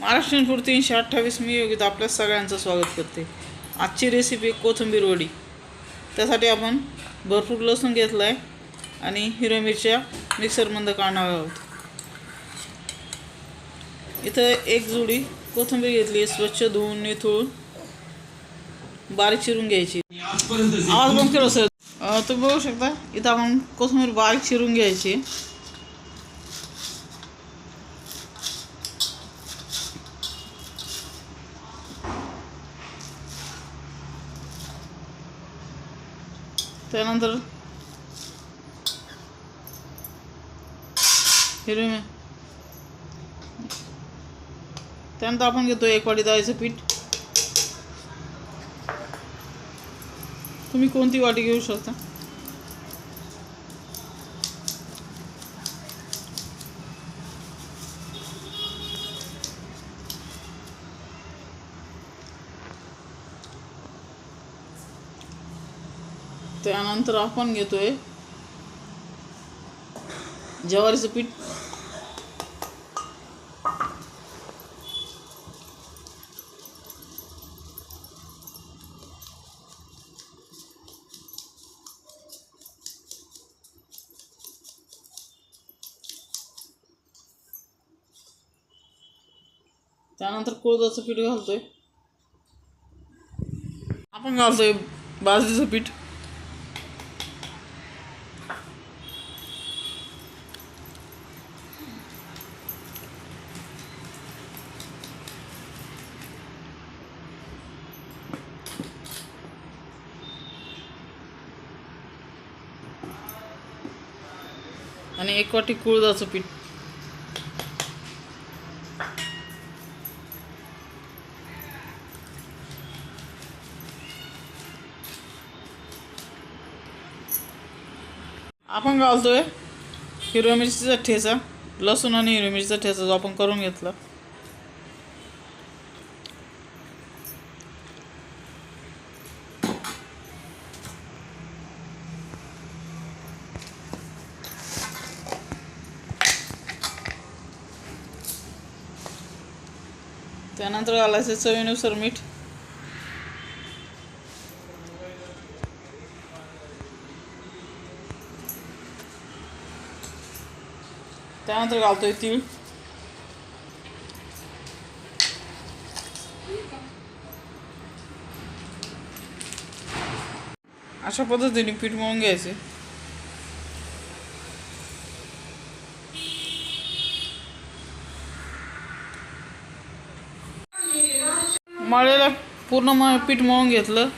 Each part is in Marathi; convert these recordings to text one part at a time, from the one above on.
महाराष्ट्रीयन फूड तीनशे अठ्ठावीस मी योगिता आपल्या सगळ्यांचं स्वागत करते. आजची रेसिपी कोथिंबीर वडी. त्यासाठी आपण भरपूर लसूण घेतला आहे आणि हिरव्या मिरच्या मिक्सरमध्ये काढणार आहोत. इथं एक जुडी कोथिंबीर घेतली स्वच्छ धुवून निथळून. बारीक चिरून घ्यायची. आवाज बंद केला सर. तुम्ही बघू शकता इथं आपण कोथिंबीर बारीक चिरून घ्यायची. त्यानंतर हिरवी मिर- त्यानंतर आपण घेतो एक वाटी डाळीचं पीठ तुम्ही कोणती वाटी घेऊ शकता त्यानंतर आपण घेतोय ज्वारीचं पीठ. त्यानंतर कोळदाचं पीठ घालतोय. आपण घालतोय बाजरीचं पीठ. आणि एक वाटी कुळदाचं पीठ. आपण घालतोय हिरव्या मिरचीचा ठेचा लसूण आणि हिरव्या मिरचीचा ठेचा जो आपण करून घेतला. त्यानंतर घालायचं चवीनुसार मीठ. त्यानंतर घालतोय तीळ. अशा पद्धतीने पीठ मळून घ्यायचे. मळलेलं पूर्ण म पीठ मळून घेतलं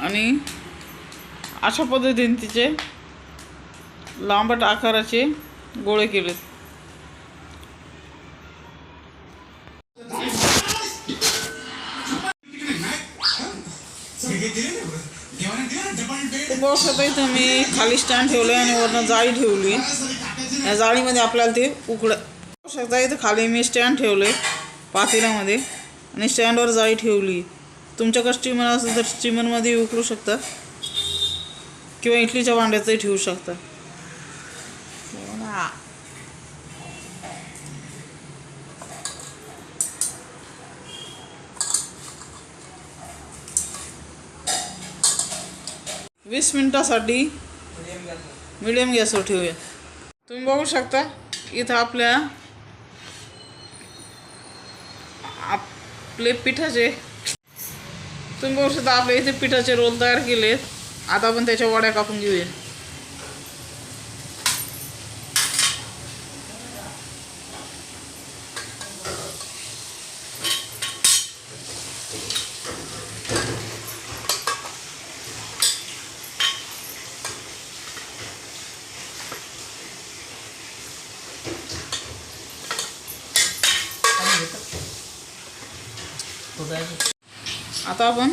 आणि अशा पद्धतीने तिचे लांबट आकाराचे गोळे केलेत. बघू शकता इथं मी खाली स्टँड ठेवलं आणि वरनं जाळी ठेवली. या जाळीमध्ये आपल्याला ते उकड शकता इथं खाली मी स्टँड ठेवलं आहे पातेल्यामध्ये. आणि स्टँडवर जाळी ठेवली. तुमच्याकडे स्टीमर असेल तर स्टीमरमध्ये उकळू शकता. किंवा इडलीच्या भांड्यातही ठेवू शकता. वीस मिनिटासाठी मिडियम गॅसवर ठेवूया. तुम्ही बघू शकता इथं आपल्या आपले पिठाचे. तुम्ही बघू शकता आपल्या इथे पिठाचे रोल तयार केलेत आता आपण त्याच्या वड्या कापून घेऊया. आता आपण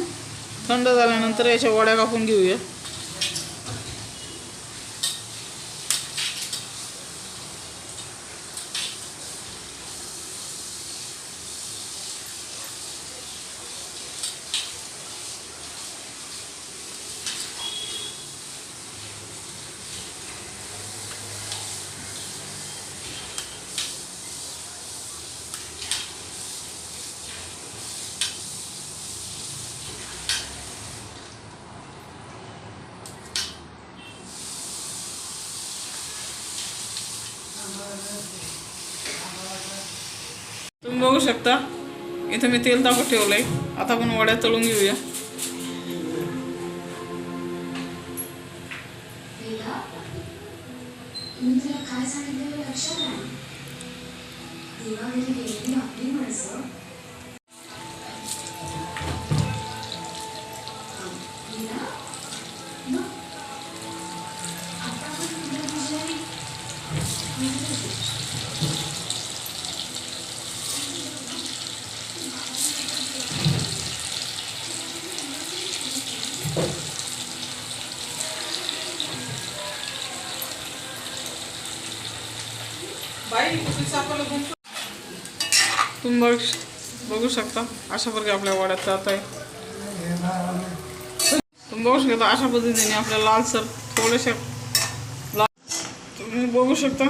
थंड झाल्यानंतर याच्या वड्या कापून घेऊया. तुम्ही बघू शकता इथे मी तेल तापत आहे आता आपण वड्या तळून घेऊया. वेदा तुम्ही तिला काय सांगितलेलं लक्षात तुम्ही बघ बघू शकता अशा प्रकारे आपल्या वाड्यात जात आहे. तुम्ही बघू शकता अशा पद्धतीने आपल्या लालसर थोडेसे लाल तुम्ही बघू शकता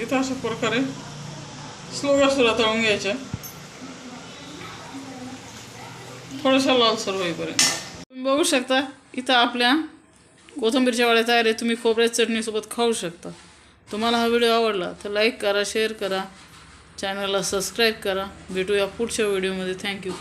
इथं अशा प्रकारे स्लो गॅसला तळून घ्यायच्या थोडासा लालसर होईपर्यंत. तुम्ही बघू शकता इथं आपल्या कोथिंबीरच्या वाड्या तयार आहे तुम्ही खोबऱ्या चटणीसोबत खाऊ शकता. तुम्हाला हा व्हिडिओ आवडला तर लाईक करा शेअर करा. चॅनलला सबस्क्राईब करा. भेटूया पुढच्या व्हिडिओमध्ये. थँक्यू